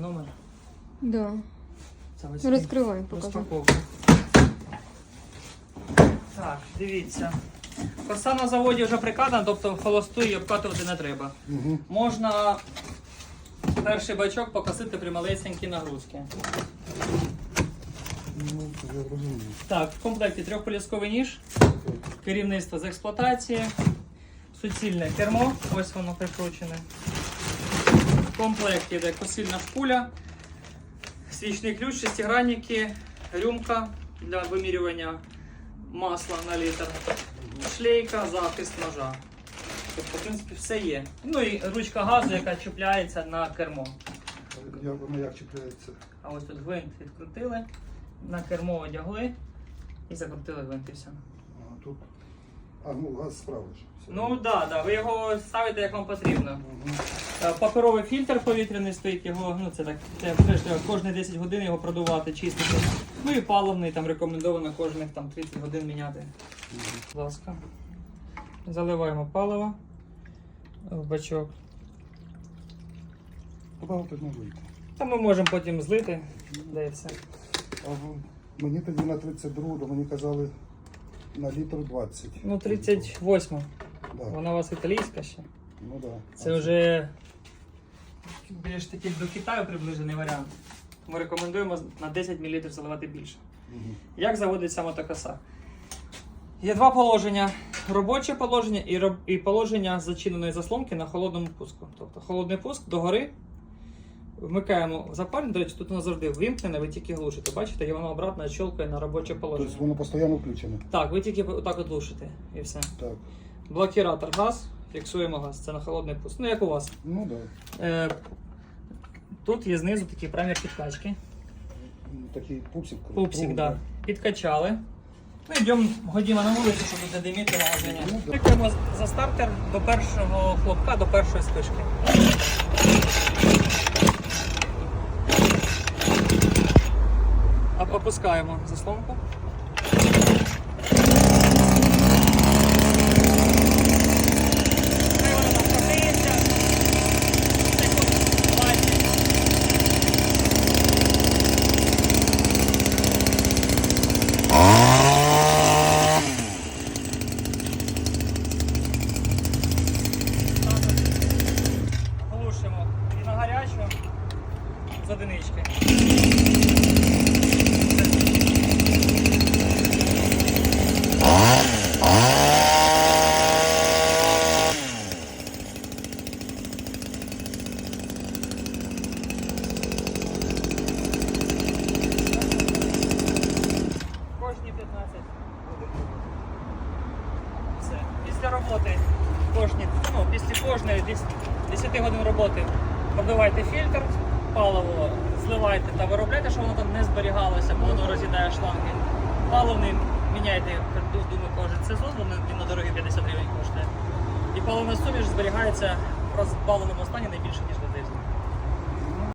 номер. Да. Це ось Ну, Розкривай, покажи. розпаковка. Так, дивіться. Коса на заводі вже прикатана, тобто холосту її обкатувати не треба. Угу. Можна перший бачок покосити при малесенькій нагрузці. Ну, я розумію. Так, в комплекті трьохполісковий ніж, керівництво з експлуатації, суцільне кермо, ось воно прикручене. В комплекті йде косильна шпуля, свічний ключ, шестигранники, рюмка для вимірювання масла на літр, шлейка, захист ножа. Тобто, в принципі, все є. Ну і ручка газу, яка чіпляється на кермо. Як воно як чіпляється? А ось тут гвинт відкрутили, на кермо одягли і закрутили гвинт і все. А, тут. А, ну газ. Все. Ну так, да, да, ви його ставите як вам потрібно. Угу. Е, Паперовий фільтр повітряний стоїть, його, ну це так, це теж треба кожні 10 годин його продувати, чистити. Ну і паливний там рекомендовано кожних там 30 годин міняти. Будь ласка. Заливаємо паливо в бачок. Тут не вийти? Та ми можемо потім злити, де і все. Ага. Мені тоді на 32, то мені казали на літр 20. Ну 38. Да. Вона у вас італійська ще. Ну да. Це вже більш такий до Китаю приближений варіант. Ми рекомендуємо на 10 мл заливати більше. Угу. Як заводиться мотокоса? Є два положення: робоче положення і, роб... і положення зачиненої заслонки на холодному пуску. Тобто холодний пуск догори. Вмикаємо запалення, до речі, тут воно завжди вимкнене, ви тільки глушите. Бачите, і воно обратно щелкає на робоче положення. Тобто воно постійно включене. Так, ви тільки отак от глушите і все. Так. Блокіратор газ, фіксуємо газ. Це на холодний пуск. Ну, як у вас. Ну да. Е, тут є знизу такий прамір підкачки. Такий пупсик. Пупсик, круг, да. Підкачали. Ну, йдемо, ходімо на вулицю, щоб не диміти магазині. Ну. Кликаємо за стартер до першого хлопка, до першої спишки. Опускаємо заслонку. Хай вона там прогріється. Секунд 20. Глушимо і на гарячу з одинички. Кожні 15 все. Після роботи, кожні, ну, після кожної 10 годин роботи пробивайте фільтр, паливо зливайте та виробляйте, щоб воно там не зберігалося, бо воно роз'їдає шланги. Паливний міняйте, думаю, кожен сезон, воно він на дорогі 50 гривень коштує. І паливна суміш зберігається в розбавленому стані не більше, ніж на тиждень.